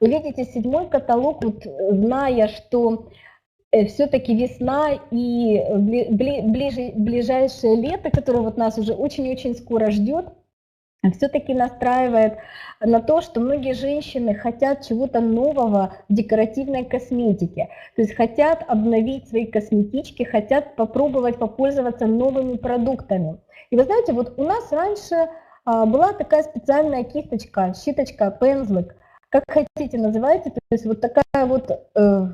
Вы видите седьмой каталог, вот, зная, что э, все-таки весна и бли, бли, ближе, ближайшее лето, которое вот нас уже очень-очень скоро ждет, все-таки настраивает на то, что многие женщины хотят чего-то нового в декоративной косметике. То есть хотят обновить свои косметички, хотят попробовать попользоваться новыми продуктами. И вы знаете, вот у нас раньше а, была такая специальная кисточка, щиточка, пензлик, как хотите называйте, то есть вот такая вот э,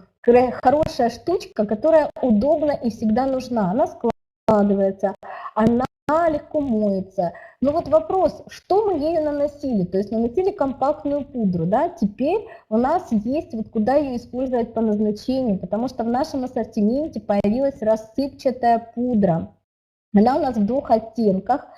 хорошая штучка, которая удобна и всегда нужна. Она складывается, она легко моется. Но вот вопрос, что мы ею наносили? То есть наносили компактную пудру, да, теперь у нас есть вот куда ее использовать по назначению, потому что в нашем ассортименте появилась рассыпчатая пудра. Она у нас в двух оттенках.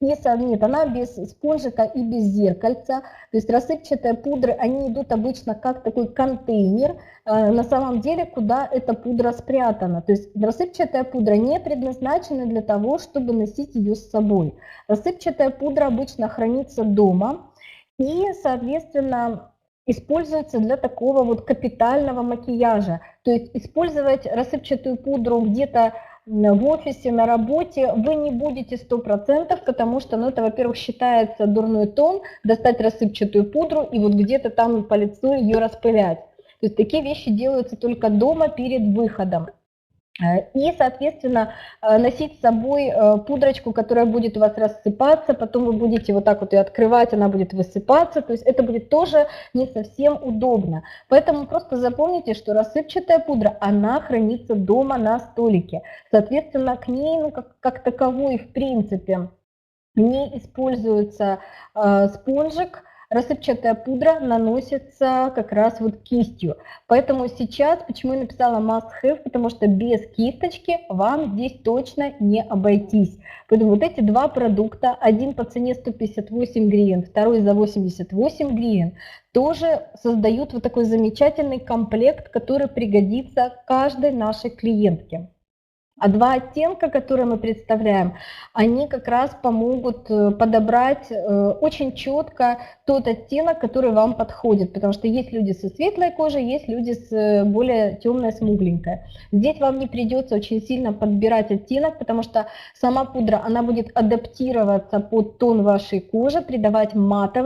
И нет, она без спонжика и без зеркальца. То есть рассыпчатые пудры, они идут обычно как такой контейнер, э, на самом деле, куда эта пудра спрятана. То есть рассыпчатая пудра не предназначена для того, чтобы носить ее с собой. Рассыпчатая пудра обычно хранится дома и, соответственно, используется для такого вот капитального макияжа. То есть использовать рассыпчатую пудру где-то в офисе, на работе, вы не будете 100%, потому что, ну, это, во-первых, считается дурной тон, достать рассыпчатую пудру и вот где-то там по лицу ее распылять. То есть такие вещи делаются только дома перед выходом. И, соответственно, э, носить с собой э, пудрочку, которая будет у вас рассыпаться, потом вы будете вот так вот ее открывать, она будет высыпаться, то есть это будет тоже не совсем удобно. Поэтому просто запомните, что рассыпчатая пудра, она хранится дома на столике. Соответственно, к ней, ну, как, как таковой, в принципе, не используется э, спонжик, рассыпчатая пудра наносится как раз вот кистью. Поэтому сейчас, почему я написала must have, потому что без кисточки вам здесь точно не обойтись. Поэтому вот эти два продукта, один по цене 158 гривен, второй за 88 гривен, тоже создают вот такой замечательный комплект, который пригодится каждой нашей клиентке. А два оттенка, которые мы представляем, они как раз помогут э, подобрать э, очень четко тот оттенок, который вам подходит, потому что есть люди со светлой кожей, есть люди с э, более темной, смугленькой. Здесь вам не придется очень сильно подбирать оттенок, потому что сама пудра, она будет адаптироваться под тон вашей кожи, придавать матовость,